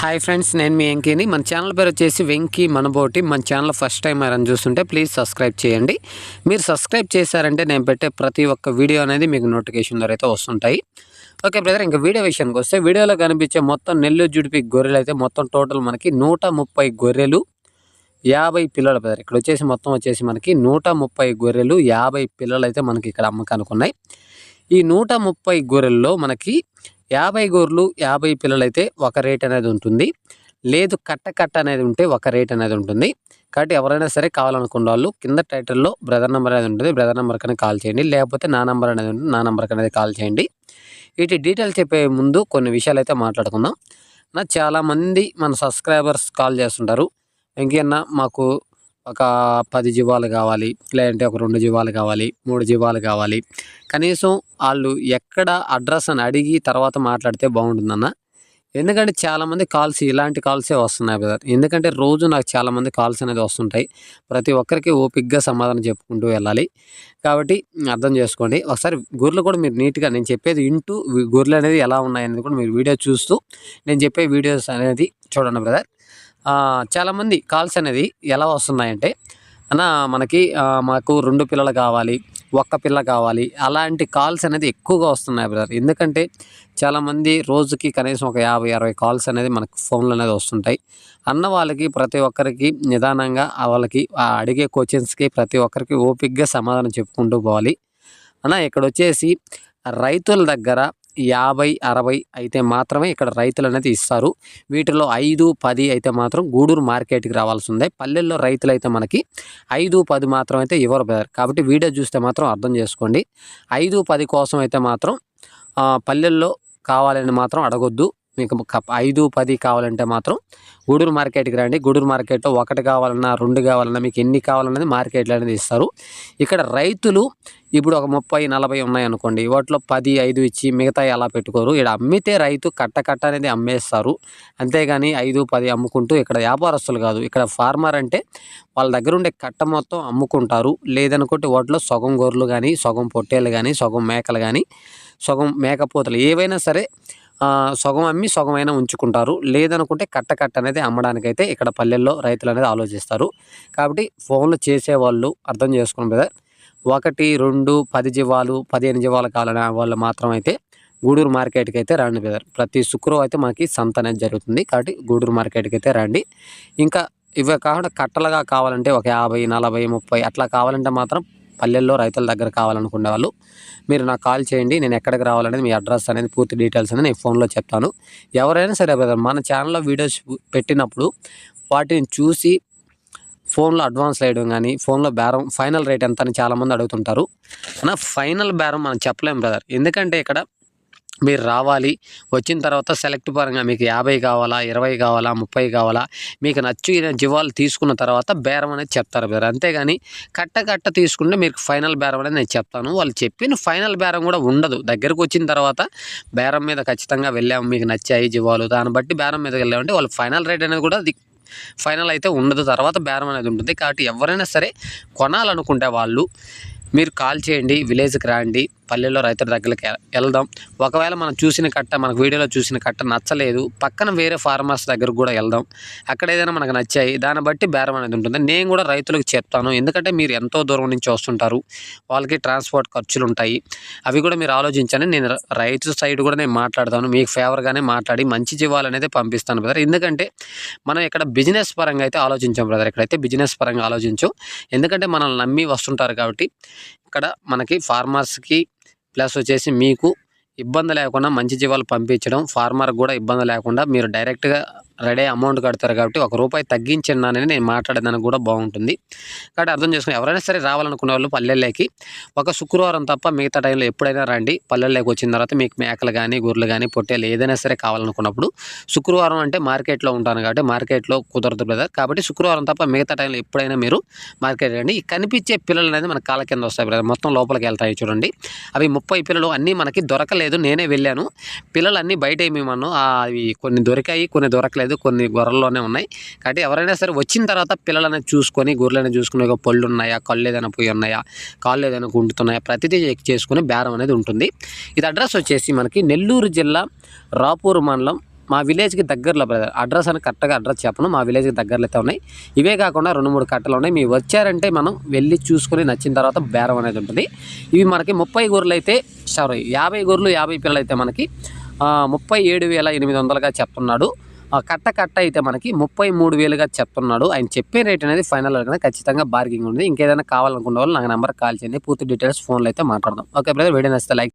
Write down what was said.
Hi friends నేను మీ వెంకీని మన channel పేరు వచ్చేసి వెంకీ మనబోటి. మన ఛానల్ ఫస్ట్ టైం ఎవరైనా చూస్తుంటే ప్లీజ్ సబ్స్క్రైబ్ చేయండి. మీరు సబ్స్క్రైబ్ చేశారంటే నేను పెట్టే ప్రతి ఒక్క వీడియో అనేది మీకు నోటిఫికేషన్ ద్వారా అయితే వస్తుంటాయి. ఓకే బ్రదర్ ఇంకా వీడియో విషయానికి వస్తే వీడియోలో కనిపించే మొత్తం నెల్లూరు జుడిపి గొర్రెలు అయితే మొత్తం టోటల్ మనకి నూట ముప్పై గొర్రెలు యాభై పిల్లలు బ్రదర్ ఇక్కడ వచ్చేసి మొత్తం వచ్చేసి మనకి నూట ముప్పై గొర్రెలు యాభై పిల్లలు అయితే మనకి ఇక్కడ అమ్మకానికి ఉన్నాయి. ఈ నూట ముప్పై గొర్రెల్లో మనకి యాభై గోర్లు యాభై పిల్లలైతే ఒక రేట్ అనేది ఉంటుంది. లేదు కట్ట కట్ట అనేది ఉంటే ఒక రేట్ అనేది ఉంటుంది. కాబట్టి ఎవరైనా సరే కావాలనుకున్న వాళ్ళు కింద టైటిల్లో బ్రదర్ నెంబర్ అనేది ఉంటుంది. బ్రదర్ నెంబర్ కన్నా కాల్ చేయండి. లేకపోతే నా నెంబర్ అనేది ఉంటుంది. నా నెంబర్ అనేది కాల్ చేయండి. వీటి డీటెయిల్ చెప్పే ముందు కొన్ని విషయాలు అయితే మాట్లాడుకుందాం. నా చాలామంది మన సబ్స్క్రైబర్స్ కాల్ చేస్తుంటారు. ఇంకేనా మాకు ఒక పది జీవాలు కావాలి లేదంటే ఒక రెండు జీవాలు కావాలి మూడు జీవాలు కావాలి. కనీసం వాళ్ళు ఎక్కడ అడ్రస్ అని అడిగి తర్వాత మాట్లాడితే బాగుంటుందన్న. ఎందుకంటే చాలామంది కాల్స్ ఇలాంటి కాల్సే వస్తున్నాయి బ్రదర్. ఎందుకంటే రోజు నాకు చాలామంది కాల్స్ అనేది వస్తుంటాయి. ప్రతి ఒక్కరికి ఓపిక్గా సమాధానం చెప్పుకుంటూ వెళ్ళాలి. కాబట్టి అర్థం చేసుకోండి. ఒకసారి గొర్రెలు కూడా మీరు నీట్గా నేను చెప్పేది వింటూ గొర్రెలు అనేది ఎలా ఉన్నాయనేది కూడా మీరు వీడియో చూస్తూ నేను చెప్పే వీడియోస్ అనేది చూడండి బ్రదర్. చాలామంది కాల్స్ అనేది ఎలా వస్తున్నాయంటే అన్న మనకి మాకు రెండు పిల్లలు కావాలి ఒక్క పిల్ల కావాలి అలాంటి కాల్స్ అనేది ఎక్కువగా వస్తున్నాయి బ్రదర్. ఎందుకంటే చాలామంది రోజుకి కనీసం ఒక యాభై అరవై కాల్స్ అనేది మనకు ఫోన్లు అనేది వస్తుంటాయి. అన్న వాళ్ళకి ప్రతి ఒక్కరికి నిదానంగా వాళ్ళకి అడిగే క్వశ్చన్స్కి ప్రతి ఒక్కరికి ఓపిక్గా సమాధానం చెప్పుకుంటూ పోవాలి. అన్న ఇక్కడ వచ్చేసి రైతుల దగ్గర యాభై అరవై అయితే మాత్రమే ఇక్కడ రైతులు అనేది ఇస్తారు. వీటిలో ఐదు పది అయితే మాత్రం గూడూరు మార్కెట్కి రావాల్సి ఉంది పల్లెల్లో రైతులు అయితే మనకి ఐదు పది మాత్రం అయితే ఇవ్వరు కాబట్టి వీడియో చూస్తే మాత్రం అర్థం చేసుకోండి. ఐదు పది కోసం అయితే మాత్రం పల్లెల్లో కావాలని మాత్రం అడగొద్దు. మీకు ఐదు పది కావాలంటే మాత్రం గూడూరు మార్కెట్కి రండి. గూడూరు మార్కెట్లో ఒకటి కావాలన్నా రెండు కావాలన్నా మీకు ఎన్ని కావాలన్నది మార్కెట్లో అనేది ఇస్తారు. ఇక్కడ రైతులు ఇప్పుడు ఒక ముప్పై నలభై ఉన్నాయనుకోండి. వాటిలో పది ఐదు ఇచ్చి మిగతా అలా పెట్టుకోరు? ఇక్కడ అమ్మితే రైతు కట్ట కట్ట అనేది అమ్మేస్తారు. అంతేగాని ఐదు పది అమ్ముకుంటూ ఇక్కడ వ్యాపారస్తులు కాదు. ఇక్కడ ఫార్మర్ అంటే వాళ్ళ దగ్గర ఉండే కట్ట మొత్తం అమ్ముకుంటారు. లేదనుకుంటే వాటిలో సగం గొర్రెలు కానీ సగం పొట్టేలు కానీ సగం మేకలు కానీ సగం మేకపోతలు ఏవైనా సరే సగం అమ్మి సగమైనా ఉంచుకుంటారు. లేదనుకుంటే కట్ట కట్ట అనేది అమ్మడానికైతే ఇక్కడ పల్లెల్లో రైతులు అనేది ఆలోచిస్తారు. కాబట్టి ఫోన్లు చేసేవాళ్ళు అర్థం చేసుకుని బ్రదర్ ఒకటి రెండు పది జీవాలు పదిహేను జీవాలు కావాలనే వాళ్ళు మాత్రం అయితే గూడూరు మార్కెట్కి అయితే రండి బ్రదర్. ప్రతి శుక్రవారం అయితే మనకి సంత అనేది జరుగుతుంది. కాబట్టి గూడూరు మార్కెట్కి అయితే రండి. ఇంకా ఇవే కాకుండా కట్టలుగా కావాలంటే ఒక యాభై నలభై ముప్పై అట్లా కావాలంటే మాత్రం పల్లెల్లో రైతుల దగ్గర కావాలనుకునే వాళ్ళు మీరు నాకు కాల్ చేయండి నేను ఎక్కడికి రావాలనేది మీ అడ్రస్ అనేది పూర్తి డీటెయిల్స్ అనేది నేను ఫోన్లో చెప్తాను. ఎవరైనా సరే బ్రదర్ మన ఛానల్లో వీడియోస్ పెట్టినప్పుడు వాటిని చూసి ఫోన్లో అడ్వాన్స్ వేయడం కానీ ఫోన్లో బేరం ఫైనల్ రేట్ ఎంత అని చాలామంది అడుగుతుంటారు. అన్న ఫైనల్ బేరం మనం చెప్పలేం బ్రదర్. ఎందుకంటే ఇక్కడ మీరు రావాలి. వచ్చిన తర్వాత సెలెక్ట్ పరంగా మీకు యాభై కావాలా ఇరవై కావాలా ముప్పై కావాలా మీకు నచ్చిన జీవాలు తీసుకున్న తర్వాత బేరం అనేది చెప్తారు బ్రదర్ అంతేగాని కట్ట కట్ట తీసుకుంటే మీకు ఫైనల్ బేరం అనేది నేను చెప్తాను. వాళ్ళు చెప్పిన ఫైనల్ బేరం కూడా ఉండదు. దగ్గరకు వచ్చిన తర్వాత బేరం మీద ఖచ్చితంగా వెళ్ళాము. మీకు నచ్చాయి జీవాలు. దాన్ని బట్టి బేరం మీద వెళ్ళామంటే వాళ్ళు ఫైనల్ రేట్ అనేది కూడా ఫైనల్ అయితే ఉండదు. తర్వాత బేరం అనేది ఉంటుంది. కాబట్టి ఎవరైనా సరే కొనాలనుకుంటే వాళ్ళు మీరు కాల్ చేయండి. విలేజ్కి రండి. పల్లెల్లో రైతుల దగ్గరికి వెళ్దాం. ఒకవేళ మనం చూసిన కట్ట మనకు వీడియోలో చూసిన కట్ట నచ్చలేదు పక్కన వేరే ఫార్మర్స్ దగ్గరకు కూడా వెళ్దాం. అక్కడ ఏదైనా మనకు నచ్చాయి దాన్ని బట్టి బేరం అనేది ఉంటుంది. నేను కూడా రైతులకు చెప్తాను ఎందుకంటే మీరు ఎంతో దూరం నుంచి వస్తుంటారు వాళ్ళకి ట్రాన్స్పోర్ట్ ఖర్చులు ఉంటాయి. అవి కూడా మీరు ఆలోచించండి. నేను రైతు సైడ్ కూడా నేను మాట్లాడతాను మీకు ఫేవర్గానే మాట్లాడి మంచి జీవాలు అనేది పంపిస్తాను బ్రదర్. ఎందుకంటే మనం ఇక్కడ బిజినెస్ పరంగా అయితే ఆలోచించాం బ్రదర్. ఇక్కడైతే బిజినెస్ పరంగా ఆలోచించాం ఎందుకంటే మనల్ని నమ్మి వస్తుంటారు కాబట్టి ఇక్కడ మనకి ఫార్మర్స్కి ప్లస్ వచ్చేసి మీకు ఇబ్బంది లేకుండా మంచి జీవాలు పంపించడం ఫార్మర్కి కూడా ఇబ్బంది లేకుండా మీరు డైరెక్ట్గా రెడీ అమౌంట్ కడతారు కాబట్టి ఒక రూపాయి తగ్గించండి నేను మాట్లాడేదానికి కూడా బాగుంటుంది. కాబట్టి అర్థం చేసుకుని ఎవరైనా సరే రావాలనుకునే వాళ్ళు పల్లెల్లోకి ఒక శుక్రవారం తప్ప మిగతా టైంలో ఎప్పుడైనా రండి. పల్లెల్లోకి వచ్చిన తర్వాత మీకు మేకలు కానీ గొర్రెలు కానీ పొట్టేలు ఏదైనా సరే కావాలనుకున్నప్పుడు శుక్రవారం అంటే మార్కెట్లో ఉంటాను కాబట్టి మార్కెట్లో కుదరదు బ్రదర్. కాబట్టి శుక్రవారం తప్ప మిగతా టైంలో ఎప్పుడైనా మీరు మార్కెట్ రండి. ఈ కనిపించే పిల్లలు అనేది మన కాళ్ళ కింద వస్తాయి బ్రదర్. మొత్తం లోపలికి వెళ్తాయి చూడండి. అవి ముప్పై పిల్లలు అన్నీ మనకి దొరకలేదు నేనే వెళ్ళాను. పిల్లలు అన్నీ బయట ఏమేమన్నా అవి కొన్ని దొరికాయి కొన్ని దొరకలేదు. కొన్ని గొర్రెల్లోనే ఉన్నాయి. కాబట్టి ఎవరైనా సరే వచ్చిన తర్వాత పిల్లలని చూసుకొని గొర్రెలను చూసుకుని ఒక పళ్ళు ఉన్నాయా కళ్ళు ఏదైనా పోయి ఉన్నాయా కాళ్ళు ఏదైనా గుంటుతున్నాయా ప్రతిదీ చెక్ చేసుకుని బేరం అనేది ఉంటుంది. ఇది అడ్రస్ వచ్చేసి మనకి నెల్లూరు జిల్లా రాపూరు మండలం మా విలేజ్కి దగ్గరలో బ్రదర్. అడ్రస్ అని కరెక్ట్గా అడ్రస్ చెప్పను మా విలేజ్కి దగ్గరలో అయితే ఉన్నాయి. ఇవే కాకుండా రెండు మూడు కట్టలు ఉన్నాయి. మీరు వచ్చారంటే మనం వెళ్ళి చూసుకొని నచ్చిన తర్వాత బేరం అనేది ఉంటుంది. ఇవి మనకి ముప్పై గొర్రెలు అయితే సారీ యాభై గొర్రెలు యాభై పిల్లలు అయితే మనకి ముప్పై ఏడు వేల ఎనిమిది వందలుగా చెప్తున్నాడు. కట్ట కట్ట అయితే మనకి ముప్పై మూడు వేలుగా చెప్తున్నాడు. ఆయన చెప్పే రేట్ అనేది ఫైనల్ అనేది ఖచ్చితంగా బార్గింగ్ ఉంది. ఇంకేదైనా కావాలనుకున్న వాళ్ళు నాకు నెంబర్ కాల్ చేయండి. పూర్తి డీటెయిల్స్ ఫోన్లో అయితే మాట్లాడదాం. ఓకే బ్రదర్ వీడియో నచ్చితే లైక్